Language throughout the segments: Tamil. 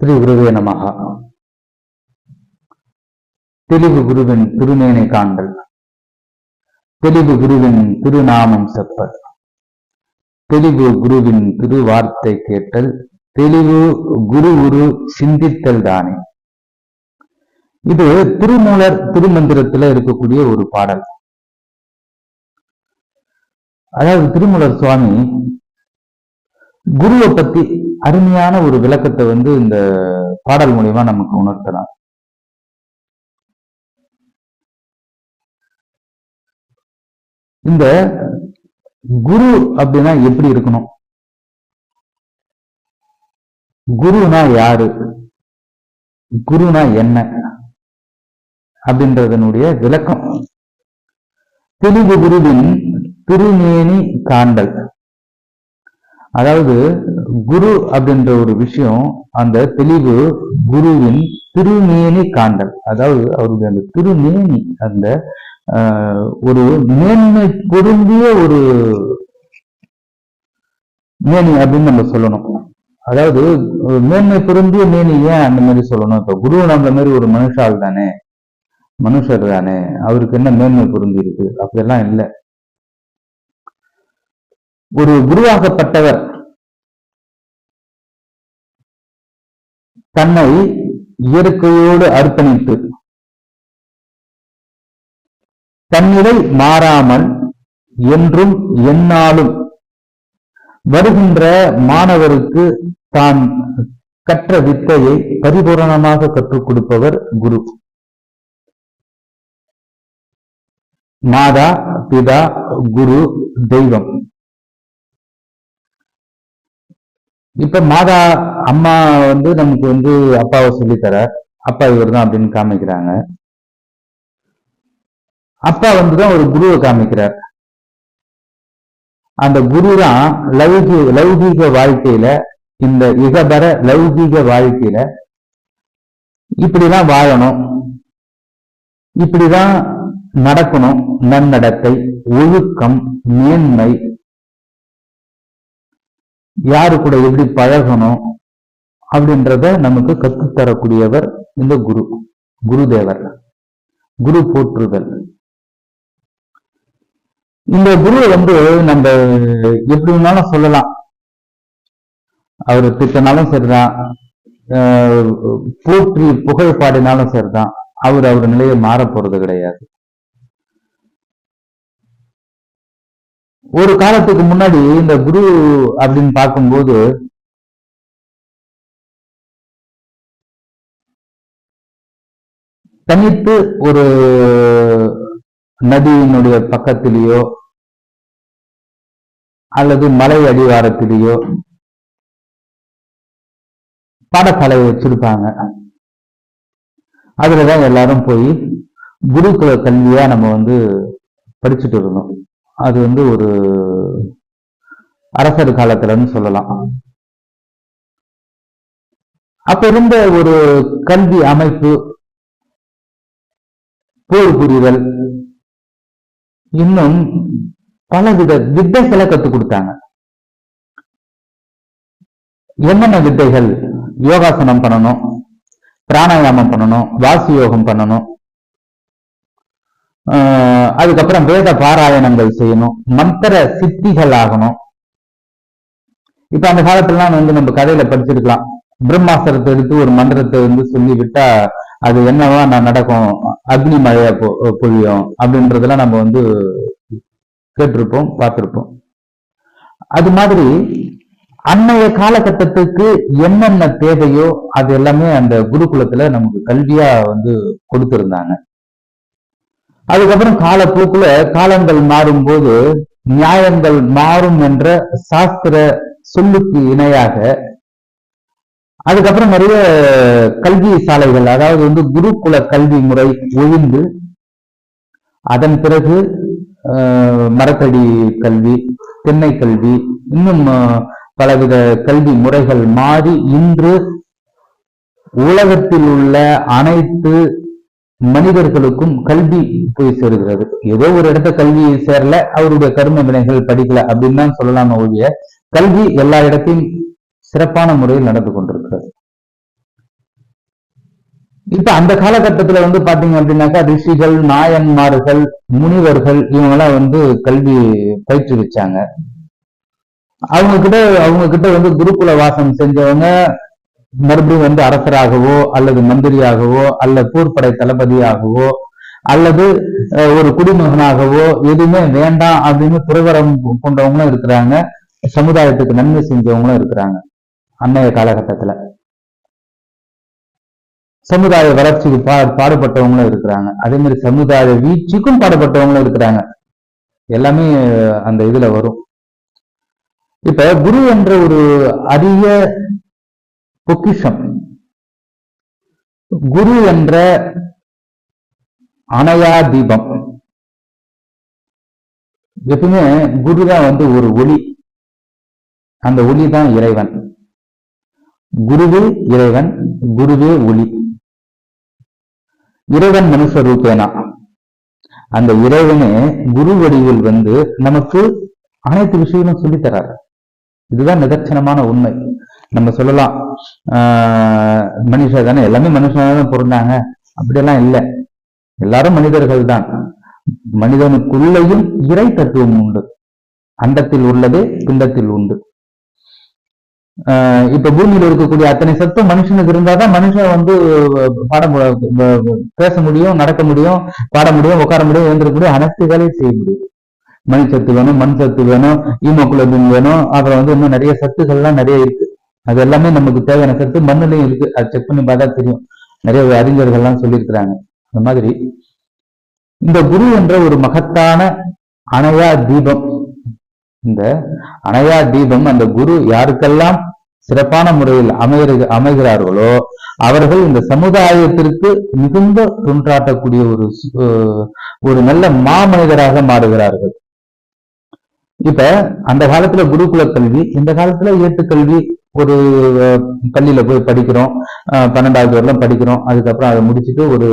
ஸ்ரீ குருவே நமகா தெளிவு குருவின் திருமேனை காண்டல் தெளிவு குருவின் திருநாமம் செப்பல். தெளிவு குருவின் திருவார்த்தை கேட்டல். தெளிவு குரு குரு சிந்தித்தல் தானே. இது திருமூலர் திருமந்திரத்துல இருக்கக்கூடிய ஒரு பாடல். அதாவது திருமூலர் சுவாமி குருவை பத்தி அருமையான ஒரு விளக்கத்தை வந்து இந்த பாடல் மூலியமா நமக்கு உணர்த்தலாம். இந்த குரு அப்படின்னா எப்படி இருக்கணும்? குருனா யாரு? குருனா என்ன? அப்படின்றதனுடைய விளக்கம். தெளிவு குருவின் திருமேனி காண்டல். அதாவது குரு அப்படின்ற ஒரு விஷயம் அந்த தெளிவு குருவின் திருமேனி காண்டல் அதாவது அவருடைய அந்த திருமேனி அந்த ஆஹ், ஒரு மேன்மை பொருந்திய ஒரு மேனி அப்படின்னு நம்ம சொல்லணும். அதாவது மேன்மை பொருந்திய மேனி ஏன் அந்த மாதிரி சொல்லணும்? இப்ப குரு நம்மள மாதிரி ஒரு மனுஷால் தானே மனுஷர் தானே அவருக்கு என்ன மேன்மை பொருந்தி இருக்கு அப்படியெல்லாம் இல்லை. ஒரு குருவாகப்பட்டவர் தன்னை இயற்கையோடு அர்ப்பணித்து தன்னிலை மாறாமல் என்றும் எந்நாளும் வருகின்ற மாணவருக்கு தான் கற்ற வித்தையை பரிபூரணமாக கற்றுக் கொடுப்பவர் குரு. மாதா பிதா குரு தெய்வம். இப்ப மாதா அம்மா வந்து நமக்கு வந்து அப்பாவை சொல்லித்தர அப்பா இவர் தான் அப்படின்னு காமிக்கிறாங்க. அப்பா வந்துதான் ஒரு குருவை காமிக்கிறார். அந்த குரு தான் லௌகி லௌகீக வாழ்க்கையில இந்த இகபர லௌகீக வாழ்க்கையில இப்படிதான் வாழணும். இப்படிதான் நடக்கணும் நன்னடத்தை ஒழுக்கம் மேன்மை யாரு கூட எப்படி பழகணும் அப்படின்றத நமக்கு கற்றுத்தரக்கூடியவர் இந்த குரு குருதேவர் குரு போற்றுதல். இந்த குரு வந்து நம்ம எப்படி வேணாலும் சொல்லலாம். அவர் திட்டனாலும் சரிதான். ஆஹ் போற்றி புகழ் பாடினாலும் சரிதான். அவர் அவர் நிலையை மாற போறது கிடையாது. ஒரு காலத்துக்கு முன்னாடி இந்த குரு அப்படின்னு பார்க்கும்போது தனித்து ஒரு நதியினுடைய பக்கத்திலேயோ அல்லது மலை அடிவாரத்திலேயோ பாடசாலை வச்சிருப்பாங்க. அதுலதான் எல்லாரும் போய் குருகுல கல்வியா நம்ம வந்து படிச்சுட்டு இருந்தோம். அது வந்து ஒரு அரசர் காலத்துலன்னு சொல்லலாம். அப்ப இருந்த ஒரு கல்வி அமைப்பு போர் புரிதல் இன்னும் பலவித வித்தைகளை கற்றுக் கொடுத்தாங்க. என்னென்ன வித்தைகள்? யோகாசனம் பண்ணணும் பிராணாயாமம் பண்ணணும் வாசி யோகம் பண்ணணும் அதுக்கப்புறம் வேத பாராயணங்கள் செய்யணும். மந்திர சித்திகள் ஆகணும் இப்ப அந்த காலத்துலாம் வந்து நம்ம கதையில படிச்சிருக்கலாம். பிரம்மாஸ்திரத்தை எடுத்து ஒரு மந்திரத்தை வந்து சொல்லி விட்டா அது என்னவா நான் நடக்கும்? அக்னி மழையா பொ- பொழியும்? அப்படின்றதெல்லாம் நம்ம வந்து கேட்டிருப்போம் பார்த்திருப்போம். அது மாதிரி அன்னைய காலகட்டத்துக்கு என்னென்ன தேவையோ அது எல்லாமே அந்த குருகுலத்துல நமக்கு கல்வியா வந்து கொடுத்திருந்தாங்க. அதுக்கப்புறம் காலப்போக்குல காலங்கள் மாறும்போது நியாயங்கள் மாறும் என்ற சாஸ்திர சொல்லுக்கு இணையாக அதுக்கப்புறம் நிறைய கல்வி சாலைகள் அதாவது வந்து குருகுல கல்வி முறை ஒழிந்து அதன் பிறகு ஆஹ், மரத்தடி கல்வி திண்ணை கல்வி இன்னும் பலவித கல்வி முறைகள் மாறி இன்று உலகத்தில் உள்ள அனைத்து மனிதர்களுக்கும் கல்வி போய் சேருகிறது. ஏதோ ஒரு இடத்த கல்வி சேரல அவருடைய கரும வினைகள் படிக்கல அப்படின்னு தான் ஒழிய கல்வி எல்லா இடத்தையும் சிறப்பான முறையில் நடந்து கொண்டிருக்கிறது. இப்ப அந்த காலகட்டத்துல வந்து பாத்தீங்க அப்படின்னாக்கா ரிஷிகள் நாயன்மார்கள் முனிவர்கள் இவங்கெல்லாம் வந்து கல்வி பயிற்றுவிச்சாங்க அவங்க கிட்ட அவங்க கிட்ட வந்து குருகுல வாசம் செஞ்சவங்க மறுபடியும் வந்து அரசராகவோ அல்லது மந்திரியாகவோ அல்ல போர்படை தளபதியாகவோ அல்லது ஒரு குடிமகனாகவோ எதுவுமே வேண்டாம் அப்படின்னு துறவரம் கொண்டவங்களும் இருக்கிறாங்க. சமுதாயத்துக்கு நன்மை செஞ்சவங்களும் இருக்கிறாங்க அன்னைய காலகட்டத்துல. சமுதாய வளர்ச்சிக்கு பா பாடுபட்டவங்களும் இருக்கிறாங்க. அதே மாதிரி சமுதாய வீழ்ச்சிக்கும் பாடுபட்டவங்களும் இருக்கிறாங்க. எல்லாமே அந்த இதுல வரும். இப்ப குரு என்ற ஒரு அரிய பொக்கிஷம். குரு என்ற அணையா தீபம் எப்பவுமே குரு தான் வந்து ஒரு ஒளி. அந்த ஒளி தான் இறைவன். குருவே இறைவன் குருவே ஒளி. இறைவன் மனுஷ ரூபேனா? அந்த இறைவனே குரு வடிவில் வந்து நமக்கு அனைத்து விஷயங்களும் சொல்லித்தராரு. இதுதான் நிதர்சனமான உண்மை. நம்ம சொல்லலாம். ஆஹ் மனுஷ தானே? எல்லாமே மனுஷனாக தான் பிறந்தாங்க அப்படியெல்லாம் இல்லை. எல்லாரும் மனிதர்கள் தான். மனிதனுக்குள்ளேயும் இறை தத்துவம் உண்டு. அண்டத்தில் உள்ளது பிண்டத்தில் உண்டு. ஆஹ் இப்ப பூமியில இருக்கக்கூடிய அத்தனை சத்தம் மனுஷனுக்கு இருந்தாதான் மனுஷன் வந்து பாட பேச முடியும் நடக்க முடியும் பாட முடியும் உட்கார முடியும் எழுந்திருக்க முடியும் அனைத்து வேலையும் செய்ய முடியும். மணி சத்து வேணும் மண் சத்து வேணும் ஈமோகுளோபின் வேணும் அப்புறம் வந்து இன்னும் நிறைய சத்துக்கள்லாம் நிறைய இருக்கு. அது எல்லாமே நமக்கு தேவையான சத்து மண்ணிலையும் இருக்கு. அது செக் பண்ணி பார்த்தா தெரியும். நிறைய அறிஞர்கள்லாம் சொல்லியிருக்கிறாங்க. அந்த மாதிரி இந்த குரு என்ற ஒரு மகத்தான அணையா தீபம் இந்த அணையா தீபம் அந்த குரு யாருக்கெல்லாம் சிறப்பான முறையில் அமைகிற அமைகிறார்களோ அவர்கள் இந்த சமுதாயத்திற்கு மிகுந்த தொன்றாட்டக்கூடிய ஒரு ஒரு நல்ல மாமனிதராக மாறுகிறார்கள். இப்ப அந்த காலத்துல குருகுல கல்வி இந்த காலத்துல ஏட்டுக்கல்வி ஒரு பள்ளியில் பள்ளியில போய் படிக்கிறோம். பன்னெண்டாவது வரலாம் படிக்கிறோம். அதுக்கப்புறம் அதை முடிச்சுட்டு ஒரு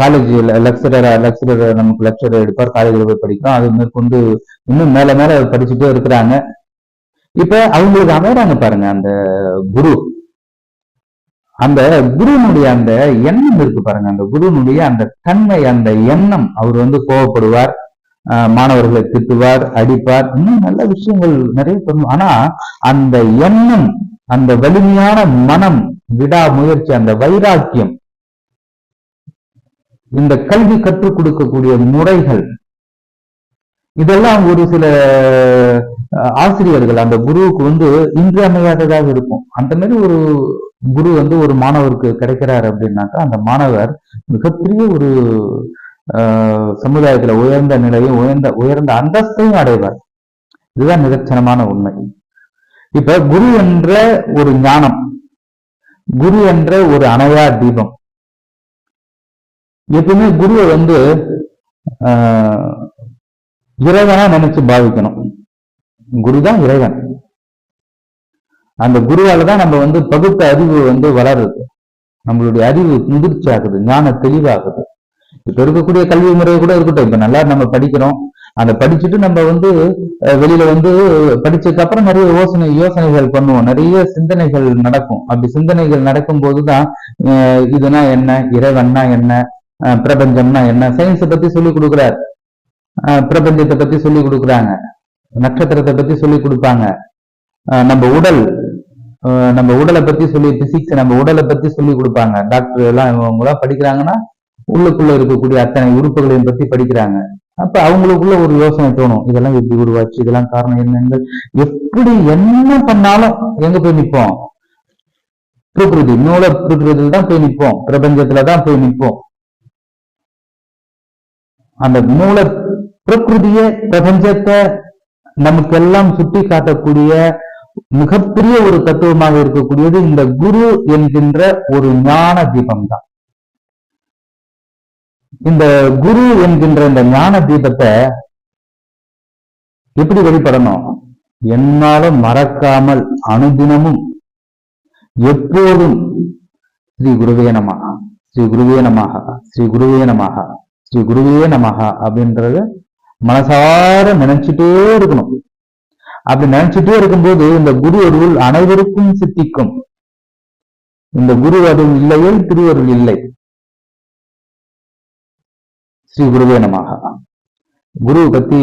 காலேஜ் லெக்சரர் லெக்சரர் நமக்கு லெக்சரர் எடுப்பார். காலேஜில் போய் படிக்கிறோம். அது மேற்கொண்டு இன்னும் மேல மேல படிச்சுட்டே இருக்கிறாங்க. இப்ப அவங்களுக்கு அமைறாங்க பாருங்க அந்த குரு. அந்த குருனுடைய அந்த எண்ணம் இருக்கு பாருங்க. அந்த குருனுடைய அந்த தன்மை அந்த எண்ணம் அவர் வந்து கோவப்படுவார். மாணவர்களை திட்டுவார் அடிப்பார் இன்னும் நல்ல விஷயங்கள் நிறைய பண்ணும். ஆனா அந்த எண்ணம் அந்த வலிமையான மனம் விடாமுயற்சி அந்த வைராக்கியம் இந்த கல்வி கற்றுக் கொடுக்கக்கூடிய முறைகள் இதெல்லாம் ஒரு சில ஆசிரியர்கள் அந்த குருவுக்கு வந்து இன்றியமையாததாக இருக்கும். அந்த மாதிரி ஒரு குரு வந்து ஒரு மாணவருக்கு கிடைக்கிறார் அப்படின்னாக்கா அந்த மாணவர் மிகப்பெரிய ஒரு சமுதாயத்துல உயர்ந்த நிலையும் உயர்ந்த உயர்ந்த அந்தஸ்தையும் அடைவார். இதுதான் நிதர்சனமான உண்மை. இப்ப குரு என்ற ஒரு ஞானம் குரு என்ற ஒரு அணையா தீபம். எப்பவுமே குருவை வந்து ஆஹ், இறைவனா நினைச்சு பாவிக்கணும். குருதான் இறைவன். அந்த குருவால தான் நம்ம வந்து பகுத்த அறிவு வந்து வளருது. நம்மளுடைய அறிவு முதிர்ச்சி ஆகுது ஞான தெளிவாகுது. இப்ப இருக்கக்கூடிய கல்வி முறை கூட இருக்கட்டும். இப்ப நல்லா நம்ம படிக்கிறோம். அதை படிச்சுட்டு நம்ம வந்து வெளியில வந்து படிச்சதுக்கு அப்புறம் நிறைய யோசனை யோசனைகள் பண்ணுவோம். நிறைய சிந்தனைகள் நடக்கும். அப்படி சிந்தனைகள் நடக்கும் போதுதான் இதுனா என்ன இறைவன்னா என்ன பிரபஞ்சம்னா என்ன? சயின்ஸை பத்தி சொல்லி கொடுக்குறார். அஹ், பிரபஞ்சத்தை பத்தி சொல்லி கொடுக்குறாங்க. நட்சத்திரத்தை பத்தி சொல்லி கொடுப்பாங்க. நம்ம உடல் நம்ம உடலை பத்தி சொல்லி பிசிக்ஸ் நம்ம உடலை பத்தி சொல்லி கொடுப்பாங்க. டாக்டர் எல்லாம் இவங்க எல்லாம் படிக்கிறாங்கன்னா உள்ளுக்குள்ள இருக்கக்கூடிய அத்தனை உறுப்புகளையும் பத்தி படிக்கிறாங்க. அப்ப அவங்களுக்குள்ள ஒரு யோசனை தோணும். இதெல்லாம் எப்படி உருவாச்சு? இதெல்லாம் காரணம் என்னங்கள் எப்படி என்ன பண்ணாலும் எங்க போய் நிற்போம் பிரகிருதி மூல பிரகிருதியில் தான் போய் நிற்போம் பிரபஞ்சத்துல தான் போய் நிற்போம் அந்த மூல பிரகிருதிய பிரபஞ்சத்தை நமக்கெல்லாம் சுட்டி காட்டக்கூடிய மிகப்பெரிய ஒரு தத்துவமாக இருக்கக்கூடியது இந்த குரு என்கின்ற ஒரு ஞான தீபம் தான் இந்த குரு என்கின்ற இந்த ஞான தீபத்தை எப்படி வெளிப்படணும்? என்னால மறக்காமல் அனுதினமும் எப்போதும் ஸ்ரீ குருவே நமகா ஸ்ரீ குருவே நமகா ஸ்ரீ குருவே நமகா ஸ்ரீ குருவே நமகா அப்படின்றத மனசார நினைச்சிட்டே இருக்கணும். அப்படி நினைச்சிட்டே இருக்கும்போது இந்த குரு அருள் அனைவருக்கும் சித்திக்கும். இந்த குரு அருள் இல்லையில் திருவருள் இல்லை. ஸ்ரீ குருவே நமாக குரு பத்தி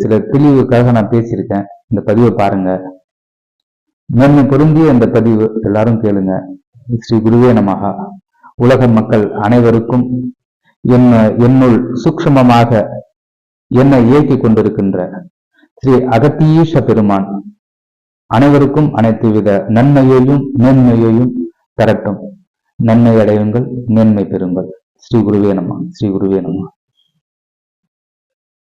சில தெளிவுக்காக நான் பேசியிருக்கேன். இந்த பதிவை பாருங்க. மேன்மை பொருந்திய இந்த பதிவு எல்லாரும் கேளுங்க. ஸ்ரீ குருவே நமாக உலக மக்கள் அனைவருக்கும் என்ன என்னுள் சூக்ஷமமாக என்னை இயக்கிக் கொண்டிருக்கின்ற ஸ்ரீ அகத்தீஷ பெருமான் அனைவருக்கும் அனைத்து வித நன்மையையும் மேன்மையையும் தரட்டும். நன்மை அடையுங்கள் மேன்மை பெறுங்கள். ஸ்ரீ குருவே நம ஸ்ரீ குருவே நம